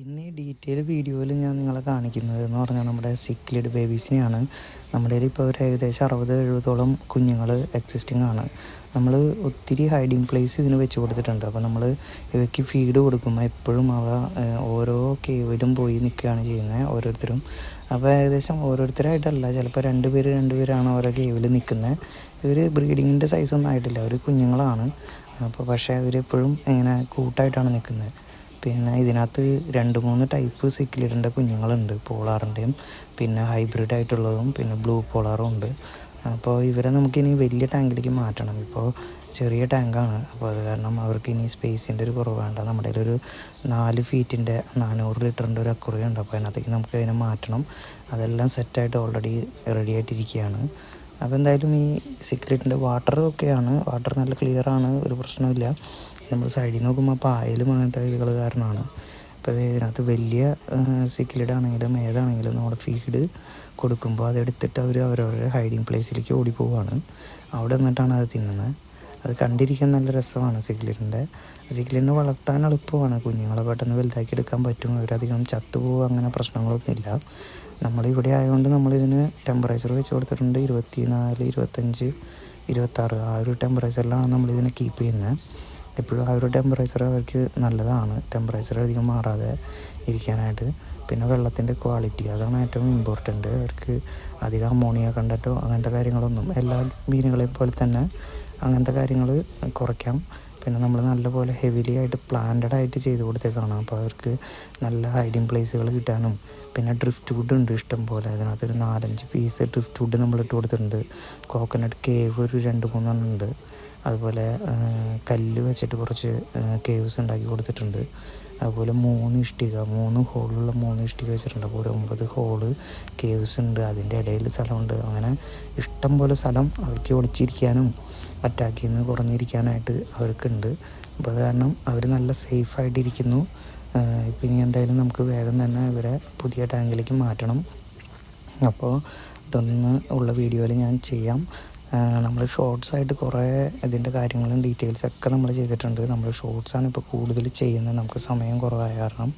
ഇന്ന് ഈ ഡീറ്റെയിൽ വീഡിയോയിൽ ഞാൻ നിങ്ങളെ കാണിക്കുന്നത് എന്ന് പറഞ്ഞാൽ നമ്മുടെ സിക്ലിഡ് ബേബീസിനെയാണ് നമ്മുടെ കയ്യിൽ ഇപ്പോൾ ഒരു ഏകദേശം അറുപത് എഴുപതോളം കുഞ്ഞുങ്ങൾ എക്സിസ്റ്റിംഗ് ആണ്. നമ്മൾ ഒത്തിരി ഹൈഡിങ് പ്ലേസ് ഇതിന് വെച്ച് കൊടുത്തിട്ടുണ്ട്. അപ്പോൾ നമ്മൾ ഇവയ്ക്ക് ഫീഡ് കൊടുക്കുമ്പോൾ എപ്പോഴും അവ ഓരോ കേവിലും പോയി നിൽക്കുകയാണ് ചെയ്യുന്നത് ഓരോരുത്തരും. അപ്പോൾ ഏകദേശം ഓരോരുത്തരായിട്ടല്ല ചിലപ്പോൾ രണ്ട് പേര് രണ്ട് പേരാണ് ഓരോ കേവിൽ നിൽക്കുന്നത്. ഇവർ ബ്രീഡിങ്ങിന്റെ സൈസൊന്നും ആയിട്ടില്ല. അവർ കുഞ്ഞുങ്ങളാണ്. അപ്പോൾ പക്ഷേ ഇവരെപ്പോഴും ഇങ്ങനെ കൂട്ടായിട്ടാണ് നിൽക്കുന്നത്. പിന്നെ ഇതിനകത്ത് രണ്ട് മൂന്ന് ടൈപ്പ് സിക്കിലിഡിന്റെ കുഞ്ഞുങ്ങളുണ്ട് പോളാറിന്റെയും പിന്നെ ഹൈബ്രിഡ് ആയിട്ടുള്ളതും പിന്നെ ബ്ലൂ പോളാറും ഉണ്ട്. അപ്പോൾ ഇവരെ നമുക്കിനി വലിയ ടാങ്കിലേക്ക് മാറ്റണം. ഇപ്പോൾ ചെറിയ ടാങ്കാണ് അപ്പോൾ അത് കാരണം അവർക്ക് ഇനി സ്പേസിന്റെ ഒരു കുറവ് വേണ്ട. നമ്മുടെ ഒരു നാല് ഫീറ്റിന്റെ നാനൂറ് ലിറ്ററിന്റെ ഒരു അക്കുറി ഉണ്ട്. അപ്പോൾ അതിനകത്തേക്ക് നമുക്ക് അതിനെ മാറ്റണം. അതെല്ലാം സെറ്റായിട്ട് ഓൾറെഡി റെഡി ആയിട്ടിരിക്കുകയാണ്. അപ്പോൾ എന്തായാലും ഈ സിക്രറ്റിന്റെ വാട്ടർ ഒക്കെയാണ് വാട്ടർ നല്ല ക്ലിയറാണ് ഒരു പ്രശ്നമില്ല നമ്മൾ സൈഡിൽ നോക്കുമ്പോൾ പായലും അങ്ങനത്തെ ഇതുകൾ കാരണമാണ്. അപ്പോൾ ഇതിനകത്ത് വലിയ സിക്കിലിടാണെങ്കിലും ഏതാണെങ്കിലും നമ്മൾ ഫീഡ് കൊടുക്കുമ്പോൾ അതെടുത്തിട്ട് അവർ അവരവരുടെ ഹൈഡിങ് പ്ലേസിലേക്ക് ഓടിപ്പോവാണ്. അവിടെ നിന്നിട്ടാണ് അത് തിന്നുന്നത്. അത് കണ്ടിരിക്കാൻ നല്ല രസമാണ് സിക്കിലിഡിന്റെ സിക്കിലിഡിനെ വളർത്താൻ എളുപ്പമാണ്. കുഞ്ഞുങ്ങളെ പെട്ടെന്ന് വലുതാക്കി എടുക്കാൻ പറ്റും. അവരധികം ചത്തുപോകുക അങ്ങനെ പ്രശ്നങ്ങളൊന്നുമില്ല നമ്മളിവിടെ ആയതുകൊണ്ട് നമ്മളിതിന് ടെമ്പറേച്ചർ വെച്ച് കൊടുത്തിട്ടുണ്ട് ഇരുപത്തി നാല് ഇരുപത്തഞ്ച് ഇരുപത്താറ് ആ ഒരു ടെമ്പറേച്ചറിലാണ് നമ്മളിതിനെ കീപ്പ് ചെയ്യുന്നത്. എപ്പോഴും ഒരു ടെമ്പറേച്ചർ അവർക്ക് നല്ലതാണ്. ടെമ്പറേച്ചർ അധികം മാറാതെ ഇരിക്കാനായിട്ട്. പിന്നെ വെള്ളത്തിന്റെ ക്വാളിറ്റി അതാണ് ഏറ്റവും ഇമ്പോർട്ടന്റ് അവർക്ക് അധികം അമോണിയ കണ്ടറ്റോ അങ്ങനത്തെ കാര്യങ്ങളൊന്നും എല്ലാ മീനുകളെ പോലെ തന്നെ അങ്ങനത്തെ കാര്യങ്ങൾ കുറയ്ക്കാം. പിന്നെ നമ്മൾ നല്ലപോലെ ഹെവിലി ആയിട്ട് പ്ലാന്റഡ് ആയിട്ട് ചെയ്ത് കൊടുത്തേക്കാണ്. അപ്പോൾ അവർക്ക് നല്ല ഹൈഡിങ് പ്ലേസുകൾ കിട്ടാനും പിന്നെ ഡ്രിഫ്റ്റ് വുഡ് ഉണ്ട് ഇഷ്ടം പോലെ. അതിനകത്ത് ഒരു നാലഞ്ച് പീസ് ഡ്രിഫ്റ്റ് വുഡ് നമ്മൾ ഇട്ട് കൊടുത്തിട്ടുണ്ട്. കോക്കനട്ട് കേവ് ഒരു രണ്ട് മൂന്നെണ്ണം ഉണ്ട്. അതുപോലെ കല്ല് വെച്ചിട്ട് കുറച്ച് കേവ്സ് ഉണ്ടാക്കി കൊടുത്തിട്ടുണ്ട്. അതുപോലെ മൂന്ന് ഇഷ്ടിക മൂന്ന് ഹോളുള്ള മൂന്ന് ഇഷ്ടിക വെച്ചിട്ടുണ്ട്. അപ്പോൾ ഒരു ഒമ്പത് ഹോൾ കേവ്സ് ഉണ്ട്. അതിന്റെ ഇടയിൽ സ്ഥലമുണ്ട്. അങ്ങനെ ഇഷ്ടം പോലെ സ്ഥലം അവർക്ക് ഒളിച്ചിരിക്കാനും അറ്റാക്കിൽ നിന്ന് കുറഞ്ഞിരിക്കാനായിട്ട് അവർക്കുണ്ട്. അപ്പോൾ അത് കാരണം അവർ നല്ല സേഫായിട്ടിരിക്കുന്നു ഇപ്പം ഇനി എന്തായാലും നമുക്ക് വേഗം തന്നെ ഇവിടെ പുതിയ ടാങ്കിലേക്ക് മാറ്റണം. അപ്പോൾ ഇതൊന്ന് ഉള്ള വീഡിയോയിൽ ഞാൻ ചെയ്യാം. നമ്മൾ ഷോർട്സ് ആയിട്ട് കുറേ ഇതിന്റെ കാര്യങ്ങളും ഡീറ്റെയിൽസ് ഒക്കെ നമ്മൾ ചെയ്തിട്ടുണ്ട്. നമ്മൾ ഷോർട്സാണ് ഇപ്പോൾ കൂടുതൽ ചെയ്യുന്നത്. നമുക്ക് സമയം കുറവായ കാരണം.